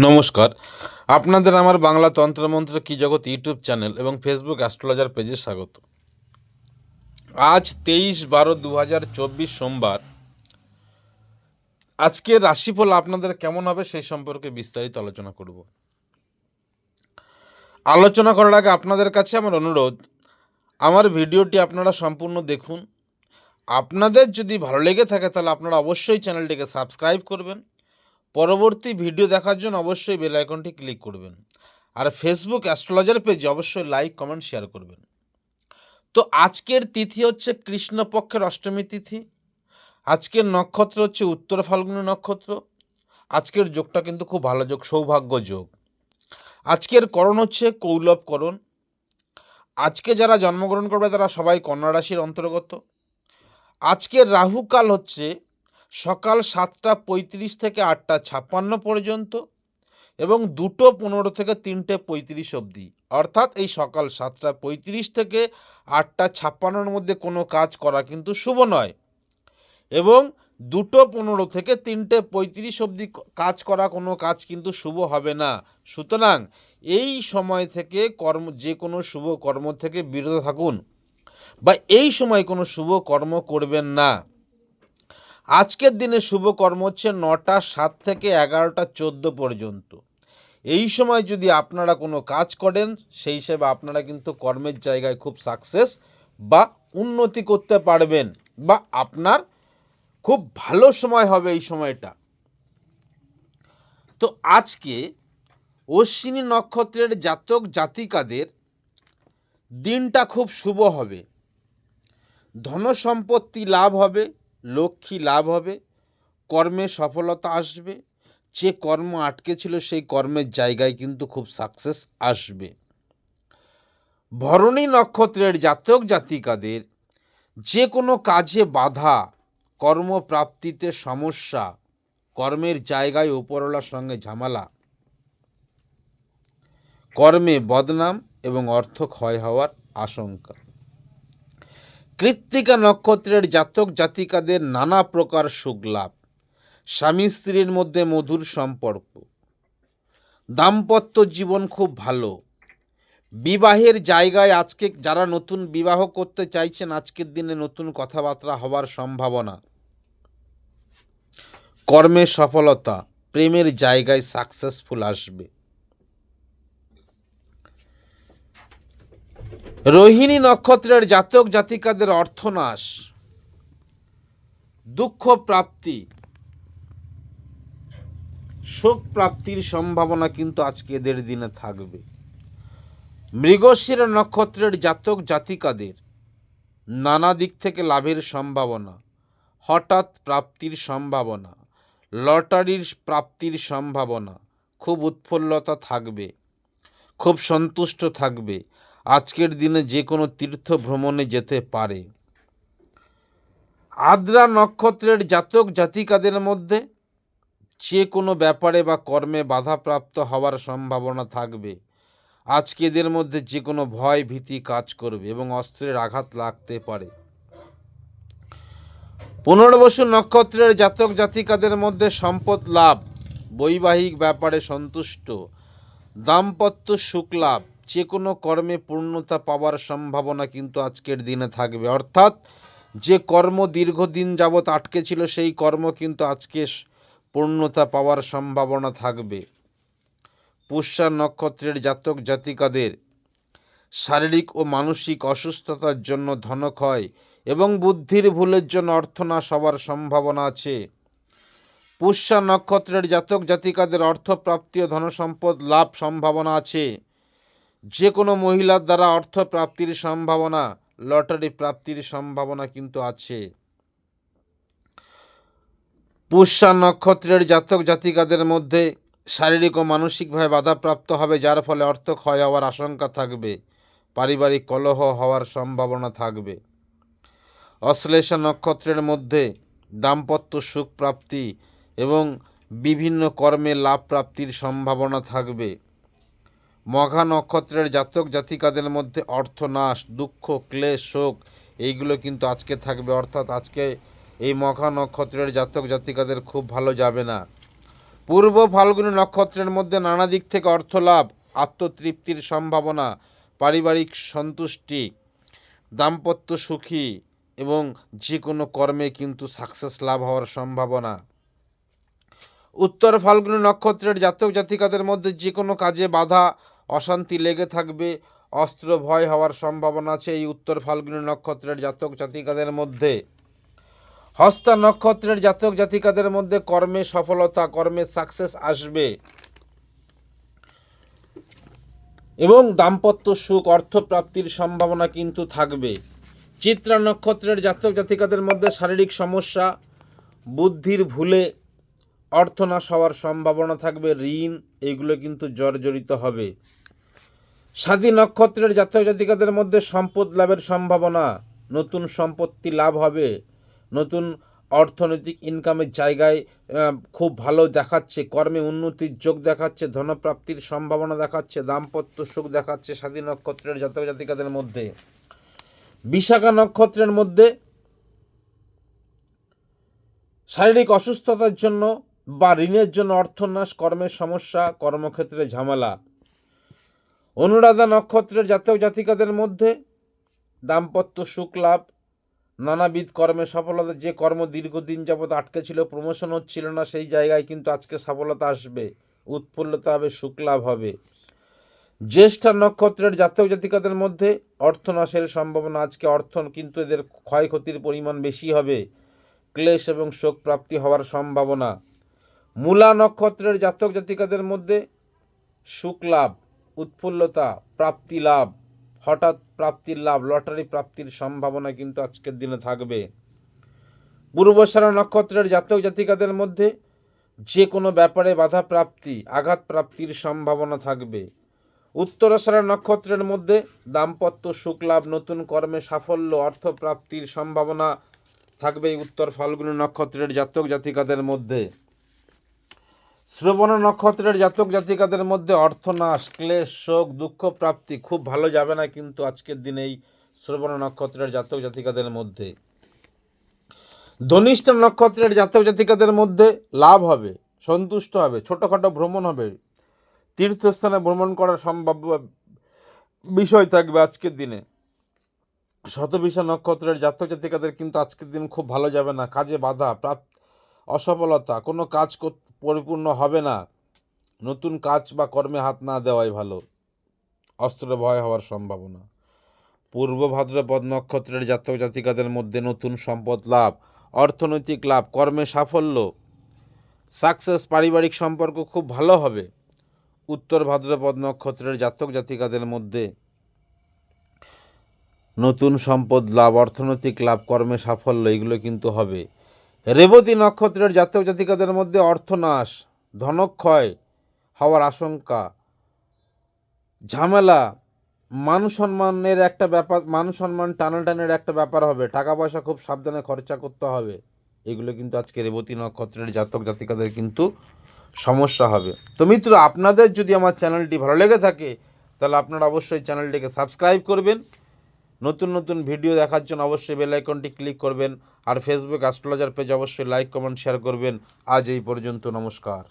নমস্কার। আপনাদের আমার বাংলা তন্ত্রমন্ত্র কি জগৎ ইউটিউব চ্যানেল এবং ফেসবুক অ্যাস্ট্রোলজার পেজে স্বাগত। আজ তেইশ বারো দু সোমবার। আজকে রাশিফল আপনাদের কেমন হবে সেই সম্পর্কে বিস্তারিত আলোচনা করব। আলোচনা করার আগে আপনাদের কাছে আমার অনুরোধ, আমার ভিডিওটি আপনারা সম্পূর্ণ দেখুন। আপনাদের যদি ভালো লেগে থাকে তাহলে আপনারা অবশ্যই চ্যানেলটিকে সাবস্ক্রাইব করবেন। পরবর্তী ভিডিও দেখার জন্য অবশ্যই বেল আইকনটি ক্লিক করবেন। আর ফেসবুক অ্যাস্ট্রোলজার পেজে অবশ্যই লাইক কমেন্ট শেয়ার করবেন। তো আজকের তিথি হচ্ছে কৃষ্ণপক্ষের অষ্টমী তিথি। আজকের নক্ষত্র হচ্ছে উত্তর ফাল্গুনী নক্ষত্র। আজকের যোগটা কিন্তু খুব ভালো যোগ, সৌভাগ্য যোগ। আজকের করণ হচ্ছে কৌলভকরণ আজকে যারা জন্মগ্রহণ করবে তারা সবাই কন্যা রাশির অন্তর্গত। আজকের রাহুকাল হচ্ছে সকাল সাতটা পঁয়ত্রিশ থেকে আটটা ছাপ্পান্ন পর্যন্ত এবং দুটো পনেরো থেকে তিনটে পঁয়ত্রিশ অবধি। অর্থাৎ এই সকাল সাতটা পঁয়ত্রিশ থেকে আটটা ছাপ্পান্নর মধ্যে কোনো কাজ করা কিন্তু শুভ নয়। এবং দুটো পনেরো থেকে তিনটে পঁয়ত্রিশ অবধি কাজ করা কোনো কাজ কিন্তু শুভ হবে না। সুতরাং এই সময় থেকে কর্ম, যে কোনো শুভ কর্ম থেকে বিরত থাকুন বা এই সময় কোনো শুভ কর্ম করবেন না। আজকের দিনে শুভ কর্ম হচ্ছে নটা সাত থেকে এগারোটা চোদ্দ পর্যন্ত। এই সময় যদি আপনারা কোনো কাজ করেন, সেই হিসেবে আপনারা কিন্তু কর্মের জায়গায় খুব সাকসেস বা উন্নতি করতে পারবেন বা আপনার খুব ভালো সময় হবে এই সময়টা। তো আজকে অশ্বিনী নক্ষত্রের জাতক জাতিকাদের দিনটা খুব শুভ হবে। ধন সম্পত্তি লাভ হবে লক্ষ্মী লাভ হবে, কর্মে সফলতা আসবে, যে কর্ম আটকে ছিল সেই কর্মের জায়গায় কিন্তু খুব সাকসেস আসবে। ভরণী নক্ষত্রের জাতক জাতিকাদের যে কোনো কাজে বাধা, কর্মপ্রাপ্তিতে সমস্যা, কর্মের জায়গায় উপরওয়ালার সঙ্গে ঝামেলা, কর্মে বদনাম এবং অর্থ ক্ষয় হওয়ার আশঙ্কা। কৃত্তিকা নক্ষত্রের জাতক জাতিকাদের নানা প্রকার সুখ লাভ স্বামী স্ত্রীর মধ্যে মধুর সম্পর্ক। দাম্পত্য জীবন খুব ভালো। বিবাহের জায়গায় আজকে যারা নতুন বিবাহ করতে চাইছেন, আজকের দিনে নতুন কথাবার্তা হওয়ার সম্ভাবনা। কর্মের সফলতা, প্রেমের জায়গায় সাকসেসফুল আসবে। রোহিণী নক্ষত্রের জাতক জাতিকাদের অর্থনাশ, দুঃখ প্রাপ্তি, শোক প্রাপ্তির সম্ভাবনা কিন্তু আজকে এদের দিনে থাকবে। মৃগশির নক্ষত্রের জাতক জাতিকাদের নানা দিক থেকে লাভের সম্ভাবনা, হঠাৎ প্রাপ্তির সম্ভাবনা, লটারির প্রাপ্তির সম্ভাবনা, খুব উৎফুল্লতা থাকবে, খুব সন্তুষ্ট থাকবে আজকের দিনে যে কোনো তীর্থ ভ্রমণে যেতে পারে। আদ্রা নক্ষত্রের জাতক জাতিকাদের মধ্যে যে কোনো ব্যাপারে বা কর্মে বাধাপ্রাপ্ত হওয়ার সম্ভাবনা থাকবে। আজকে এদের মধ্যে যে কোনো ভয় ভীতি কাজ করবে এবং অস্ত্রের আঘাত লাগতে পারে। পুনর্বসু নক্ষত্রের জাতক জাতিকাদের মধ্যে সম্পদ লাভ, বৈবাহিক ব্যাপারে সন্তুষ্ট, দাম্পত্য সুখ লাভ যে কোনো কর্মে পূর্ণতা পাওয়ার সম্ভাবনা কিন্তু আজকের দিনে থাকবে। অর্থাৎ যে কর্ম দীর্ঘদিন যাবৎ আটকে ছিল, সেই কর্ম কিন্তু আজকে পূর্ণতা পাওয়ার সম্ভাবনা থাকবে। পুষ্যা নক্ষত্রের জাতক জাতিকাদের শারীরিক ও মানসিক অসুস্থতার জন্য ধনক্ষয় এবং বুদ্ধির ভুলের জন্য অর্থনাশ হওয়ার সম্ভাবনা আছে। পুষ্যা নক্ষত্রের জাতক জাতিকাদের অর্থপ্রাপ্তি ও ধনসম্পদ লাভ সম্ভাবনা আছে। যে কোনো মহিলার দ্বারা অর্থ প্রাপ্তির সম্ভাবনা, লটারি প্রাপ্তির সম্ভাবনা কিন্তু আছে। পুষ্যা নক্ষত্রের জাতক জাতিকাদের মধ্যে শারীরিক ও মানসিকভাবে বাধাপ্রাপ্ত হবে, যার ফলে অর্থ ক্ষয় হওয়ার আশঙ্কা থাকবে, পারিবারিক কলহ হওয়ার সম্ভাবনা থাকবে। অশ্লেষা নক্ষত্রের মধ্যে দাম্পত্য সুখ প্রাপ্তি এবং বিভিন্ন কর্মে লাভ প্রাপ্তির সম্ভাবনা থাকবে। মঘা নক্ষত্রের জাতক জাতিকাদের মধ্যে অর্থনাশ দুঃখ, ক্লেশ, শোক, এইগুলো কিন্তু আজকে থাকবে। অর্থাৎ আজকে এই মঘা নক্ষত্রের জাতক জাতিকাদের খুব ভালো যাবে না। পূর্ব ফাল্গুনী নক্ষত্রের মধ্যে নানা দিক থেকে অর্থ লাভ, আত্মতৃপ্তির সম্ভাবনা, পারিবারিক সন্তুষ্টি, দাম্পত্য সুখী এবং যে কোনো কর্মে কিন্তু সাকসেস লাভ হওয়ার সম্ভাবনা। উত্তর ফাল্গুনী নক্ষত্রের জাতক জাতিকাদের মধ্যে যে কোনো কাজে বাধা অশান্তি লেগে থাকবে, অস্ত্র ভয় হওয়ার সম্ভাবনা আছে এই উত্তর ফাল্গুনী নক্ষত্রের জাতক জাতিকাদের মধ্যে। হস্তা নক্ষত্রের জাতক জাতিকাদের মধ্যে কর্মে সফলতা, কর্মে সাকসেস আসবে। এবং দাম্পত্য সুখ, অর্থপ্রাপ্তির সম্ভাবনা কিন্তু থাকবে। চিত্রা নক্ষত্রের জাতক জাতিকাদের মধ্যে শারীরিক সমস্যা, বুদ্ধির ভুলে অর্থনাশ হওয়ার সম্ভাবনা থাকবে, ঋণ, এগুলো কিন্তু জর্জরিত হবে। স্বাধী নক্ষত্রের জাতক জাতিকাদের মধ্যে সম্পদ লাভের সম্ভাবনা, নতুন সম্পত্তি লাভ হবে, নতুন অর্থনৈতিক ইনকামের জায়গায় খুব ভালো দেখাচ্ছে, কর্মে উন্নতির যোগ দেখাচ্ছে, ধনপ্রাপ্তির সম্ভাবনা দেখাচ্ছে, দাম্পত্য সুখ দেখাচ্ছে স্বাধীন নক্ষত্রের জাতক জাতিকাদের মধ্যে। বিশাখা নক্ষত্রের মধ্যে শারীরিক অসুস্থতার জন্য বা ঋণের জন্য অর্থনাশ, কর্মের সমস্যা, কর্মক্ষেত্রে ঝামেলা। অনুরাধা নক্ষত্রের জাতক জাতিকাদের মধ্যে দাম্পত্য সুখ লাভ, নানাবিধ কর্মে সফলতা, যে কর্ম দীর্ঘদিন যাবৎ আটকে ছিল প্রমোশন হচ্ছিল না, সেই জায়গায় কিন্তু আজকে সফলতা আসবে, উৎফুল্লতা হবে, সুখ লাভ হবে। জ্যেষ্ঠা নক্ষত্রের জাতক জাতিকাদের মধ্যে অর্থনাশের সম্ভাবনা, আজকে অর্থ কিন্তু এদের ক্ষয়ক্ষতির পরিমাণ বেশি হবে, ক্লেশ এবং শোক প্রাপ্তি হওয়ার সম্ভাবনা। মূলা নক্ষত্রের জাতক জাতিকাদের মধ্যে সুখ লাভ উৎফুল্লতা, প্রাপ্তি লাভ, হঠাৎ প্রাপ্তির লাভ, লটারি প্রাপ্তির সম্ভাবনা কিন্তু আজকের দিনে থাকবে। পূর্বসারা নক্ষত্রের জাতক জাতিকাদের মধ্যে যে কোনো ব্যাপারে বাধা প্রাপ্তি, আঘাত প্রাপ্তির সম্ভাবনা থাকবে। উত্তরাসারা নক্ষত্রের মধ্যে দাম্পত্য সুখ লাভ, নতুন কর্মে সাফল্য, অর্থ প্রাপ্তির সম্ভাবনা থাকবে উত্তর ফাল্গুনী নক্ষত্রের জাতক জাতিকাদের মধ্যে। শ্রবণ নক্ষত্রের জাতক জাতিকাদের মধ্যে অর্থনাশ, ক্লেশ, শোক, দুঃখ, প্রাপ্তি খুব ভালো যাবে না কিন্তু আজকের দিনে এই শ্রবণ নক্ষত্রের জাতক জাতিকাদের মধ্যে। ধনিষ্ঠ নক্ষত্রের জাতক জাতিকাদের মধ্যে লাভ হবে, সন্তুষ্ট হবে, ছোটোখাটো ভ্রমণ হবে। তীর্থস্থানে ভ্রমণ করার সম্ভাব্য বিষয় থাকবে আজকের দিনে। শতবিশা নক্ষত্রের জাতক জাতিকাদের কিন্তু আজকের দিন খুব ভালো যাবে না। কাজে বাধা, প্রাপ্ত অসফলতা, কোনো কাজ পরিপূর্ণ হবে না। নতুন কাজ বা কর্মে হাত না দেওয়াই ভালো। অস্ত্র ভয় হওয়ার সম্ভাবনা। পূর্ব ভাদ্রপদ নক্ষত্রের জাতক জাতিকাদের মধ্যে নতুন সম্পদ লাভ, অর্থনৈতিক লাভ, কর্মে সাফল্য। সাকসেস, পারিবারিক সম্পর্ক খুব ভালো হবে। উত্তর ভাদ্রপদ নক্ষত্রের জাতক জাতিকাদের মধ্যে নতুন সম্পদ লাভ, অর্থনৈতিক লাভ, কর্মে সাফল্য, এগুলো কিন্তু হবে। রেবতী নক্ষত্রের জাতক জাতিকাদের মধ্যে অর্থনাশ, ধনক্ষয় হওয়ার আশঙ্কা, ঝামেলা, মান সম্মানের একটা ব্যাপার, মান সম্মান টানাটানের একটা ব্যাপার হবে টাকা পয়সা খুব সাবধানে খরচা করতে হবে। এগুলো কিন্তু আজকে রেবতী নক্ষত্রের জাতক জাতিকাদের কিন্তু সমস্যা হবে। তো মিত্র, আপনাদের যদি আমার চ্যানেলটি ভালো লেগে থাকে, তাহলে আপনারা অবশ্যই চ্যানেলটিকে সাবস্ক্রাইব করবেন। নতুন নতুন ভিডিও দেখার জন্য অবশ্যই বেলাইকনটি ক্লিক করবেন। আর ফেসবুক অ্যাস্ট্রোলজার পেজ অবশ্যই লাইক কমেন্ট শেয়ার করবেন। আজ এই পর্যন্ত, নমস্কার।